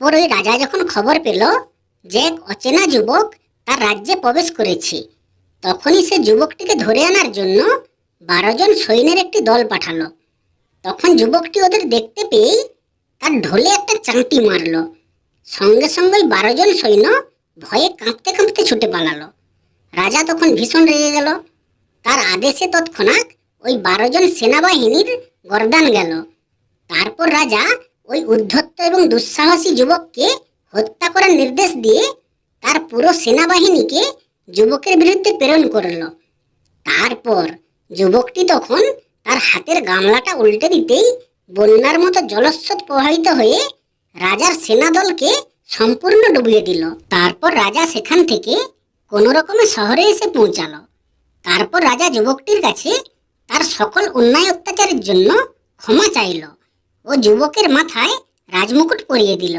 তারপর ওই রাজা যখন খবর পেল যে এক অচেনা যুবক তার রাজ্যে প্রবেশ করেছে, তখনই সে যুবকটিকে ধরে আনার জন্য বারো জন সৈন্যের একটি দল পাঠালো। তখন যুবকটি ওদের দেখতে পেয়েই তার ঢোলে একটা চাঁটি মারলো। সঙ্গে সঙ্গে ওই বারো জন সৈন্য ভয়ে কাঁপতে কাঁপতে ছুটে পালালো। রাজা তখন ভীষণ রেগে গেল। তার আদেশে তৎক্ষণাৎ ওই বারো জন সেনাবাহিনীর গরদান গেল। তারপর রাজা ওই উদ্ধত্ত এবং দুঃসাহসী যুবককে হত্যা করার নির্দেশ দিয়ে তার পুরো সেনাবাহিনীকে যুবকের বিরুদ্ধে প্রেরণ করল। তারপর যুবকটি তখন তার হাতের গামলাটা উল্টে দিতেই বন্যার মতো জলস্রোত প্রবাহিত হয়ে রাজার সেনাদলকে সম্পূর্ণ ডুবিয়ে দিল। তারপর রাজা সেখান থেকে কোনো রকমে শহরে এসে পৌঁছালো। তারপর রাজা যুবকটির কাছে তার সকল অন্যায় অত্যাচারের জন্য ক্ষমা চাইল। ও যুবকের মাথায় রাজমুকুট পরিয়ে দিল।